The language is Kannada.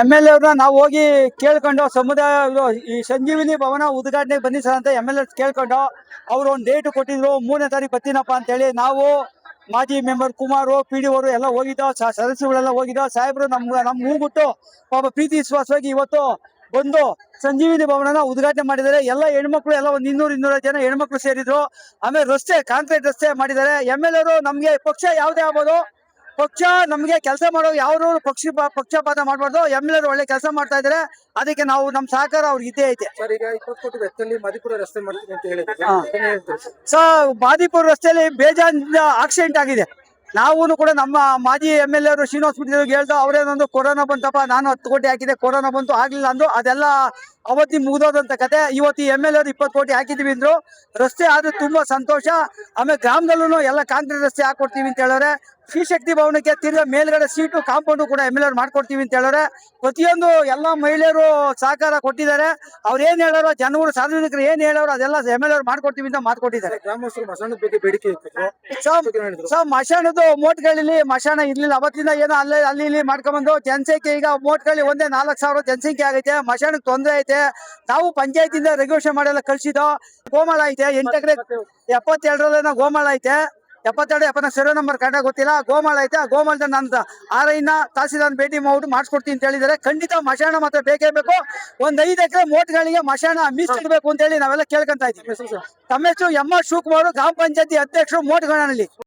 ಎಂ ಎಲ್ ಅವ್ರನ್ನ ನಾವು ಹೋಗಿ ಕೇಳ್ಕೊಂಡು ಸಮುದಾಯ ಈ ಸಂಜೀವಿನಿ ಭವನ ಉದ್ಘಾಟನೆಗೆ ಬನ್ನಿ ಸರ್ ಅಂತ ಎಂ ಎಲ್ ಎ ಕೇಳ್ಕೊಂಡು, ಅವ್ರು ಒಂದು ಡೇಟ್ ಕೊಟ್ಟಿದ್ರು, ಮೂರನೇ ತಾರೀಕು ಬರ್ತೀನಪ್ಪ ಅಂತೇಳಿ ನಾವು ಮಾಜಿ ಮೆಂಬರ್ ಕುಮಾರು ಪಿ ಡಿ ಅವರು ಎಲ್ಲ ಹೋಗಿದ್ದೋ ಸದಸ್ಯರುಗಳೆಲ್ಲ ಹೋಗಿದ್ದೋ, ಸಾಹೇಬ್ರು ನಮ್ಗೆ ನಮ್ಮ ಮೂಗುಟ್ಟು ಪಾಪ ಪ್ರೀತಿ ವಿಶ್ವಾಸವಾಗಿ ಇವತ್ತು ಬಂದು ಸಂಜೀವಿನಿ ಭವನನ ಉದ್ಘಾಟನೆ ಮಾಡಿದ್ದಾರೆ. ಎಲ್ಲ ಹೆಣ್ಮಕ್ಳು ಎಲ್ಲ ಒಂದು ಇನ್ನೂರು ಇನ್ನೂರ ಜನ ಹೆಣ್ಮಕ್ಳು ಸೇರಿದ್ರು. ಆಮೇಲೆ ರಸ್ತೆ, ಕಾಂಕ್ರೀಟ್ ರಸ್ತೆ ಮಾಡಿದ್ದಾರೆ. ಎಂ ಎಲ್ ಅವರು ನಮ್ಗೆ ಪಕ್ಷ ಯಾವುದೇ ಆಗ್ಬೋದು. ಪಕ್ಷ ನಮ್ಗೆ ಕೆಲಸ ಮಾಡೋ ಯಾರು ಪಕ್ಷ ಪಕ್ಷಪಾತ ಮಾಡಬಾರ್ದು ಎಂ ಎಲ್ ಒಳ್ಳೆ ಕೆಲಸ ಮಾಡ್ತಾ ಇದ್ರೆ ಅದಕ್ಕೆ ನಾವು ನಮ್ಮ ಸಹಕಾರ ಅವ್ರಿಗೆ ಇದೇ ಐತೆ. ಸರ್ ಈಗ ಇಪ್ಪತ್ತು ಕೋಟಿ ವೆಚ್ಚದಲ್ಲಿ ಮದಿಪುರ ರಸ್ತೆ ಮಾಡ್ತೀನಿ ಅಂತ ಹೇಳಿದ್ರೆ? ಸೊ ಮಾದಿಪುರ ರಸ್ತೆಯಲ್ಲಿ ಬೇಜಾನ್ ಆಕ್ಸಿಡೆಂಟ್ ಆಗಿದೆ. ನಾವು ಕೂಡ ನಮ್ಮ ಮಾಜಿ ಎಂ ಎಲ್ ಎರು ಶ್ರೀನಿವಾಸ್ ಬಿಟ್ಟಿದ್ರು ಹೇಳ್ದು ಅವರೇನೊಂದು ಕೊರೋನಾ ಬಂತಪ್ಪ ನಾನು ಹತ್ತು ಕೋಟಿ ಹಾಕಿದೆ ಕೊರೋನಾ ಬಂತು ಆಗ್ಲಿಲ್ಲ ಅಂದ್ರು ಅದೆಲ್ಲ ಅವತ್ತಿ ಮುಗಿದೋದಂತ ಕತೆ. ಇವತ್ತು ಎಂ ಎಲ್ ಇಪ್ಪತ್ತು ಕೋಟಿ ಹಾಕಿದೀವಿ ಅಂದ್ರು ರಸ್ತೆ ಆದ್ರೆ ತುಂಬಾ ಸಂತೋಷ. ಆಮೇಲೆ ಗ್ರಾಮದಲ್ಲೂ ಎಲ್ಲ ಕಾಂಕ್ರೀಟ್ ರಸ್ತೆ ಹಾಕೊಡ್ತೀವಿ ಅಂತ ಹೇಳೋರೆ. ಶ್ರೀಶಕ್ತಿ ಭವನಕ್ಕೆ ತಿರ್ಗಾ ಮೇಲ್ಗಡೆ ಸೀಟು ಕಾಂಪೌಂಡು ಕೂಡ ಎಂ ಎಲ್ ಮಾಡ್ಕೊಡ್ತೀವಿ ಅಂತ ಹೇಳೋರೆ. ಪ್ರತಿಯೊಂದು ಎಲ್ಲ ಮಹಿಳೆಯರು ಸಹಕಾರ ಕೊಟ್ಟಿದ್ದಾರೆ. ಅವ್ರು ಏನ್ ಹೇಳೋರು ಜನಗಳು ಸಾರ್ವಜನಿಕರು ಏನ್ ಹೇಳೋರು ಅದೆಲ್ಲ ಎಂ ಎಲ್ ಎರ್ ಮಾಡ್ಕೊಡ್ತೀವಿ ಅಂತ ಮಾತು ಸರ್ ಮಶಾಣದ್ದು ಮೋಟ್ಗಳಲ್ಲಿ ಮಶಾಣ ಇರ್ಲಿಲ್ಲ. ಅವತ್ತಿಂದ ಏನೋ ಅಲ್ಲಿ ಅಲ್ಲಿ ಇಲ್ಲಿ ಮಾಡ್ಕೊಂಡ್ಬಂದು ಜನಸಂಖ್ಯೆ ಈಗ ಮೋಟ್ಗಳಲ್ಲಿ ಒಂದೇ ನಾಲ್ಕು ಸಾವಿರ ಜನಸಂಖ್ಯೆ ಆಗೈತೆ. ಮಶಾಣಕ್ಕೆ ತೊಂದರೆ ಐತೆ. ನಾವು ಪಂಚಾಯತಿಂದ ರೆಗ್ಯುಲೇಷನ್ ಮಾಡೆಲ್ಲ ಕಳ್ಸಿದ್ದು ಗೋಮಾಳ ಐತೆ. ಎಂಟು ಎಕರೆ ಎಪ್ಪತ್ತೆರಡರಲ್ಲೇನೋ ಗೋಮಾಳ ಐತೆ. ಎಪ್ಪತ್ತೆರಡು ಎಪ್ಪತ್ತ ಸರ್ವೆ ನಂಬರ್ ಕಂಡ ಗೊತ್ತಿಲ್ಲ. ಗೋಮಾಳ ಐತೆ. ಆ ಗೋಮಾಳದ ನಾನು ಆರೈನ ತಹಸೀಲ್ದಾರ್ ಭೇಟಿ ಮಾಡಿ ಮಾಡಿಸ್ಕೊಡ್ತೀನಿ ಅಂತ ಹೇಳಿದರೆ ಖಂಡಿತ ಮಶಾಣ ಮಾತ್ರ ಬೇಕೇ ಬೇಕು. ಒಂದ್ ಐದು ಎಕರೆ ಮೋಟ್ಗಳಿಗೆ ಮಶಾಣ ಮೀಸಲಿಡಬೇಕು ಅಂತ ಹೇಳಿ ನಾವೆಲ್ಲ ಕೇಳ್ಕೊಂತ ಇದ್ದೀವಿ. ಹೆಸರು ಸರ್ ತಮ್ಮ ಹೆಸರು ಎಂ ಆರ್ ಶಿವಕುಮಾರ್ ಗ್ರಾಮ ಪಂಚಾಯತಿ ಅಧ್ಯಕ್ಷರು ಮೋಟ್ಗಳಲ್ಲಿ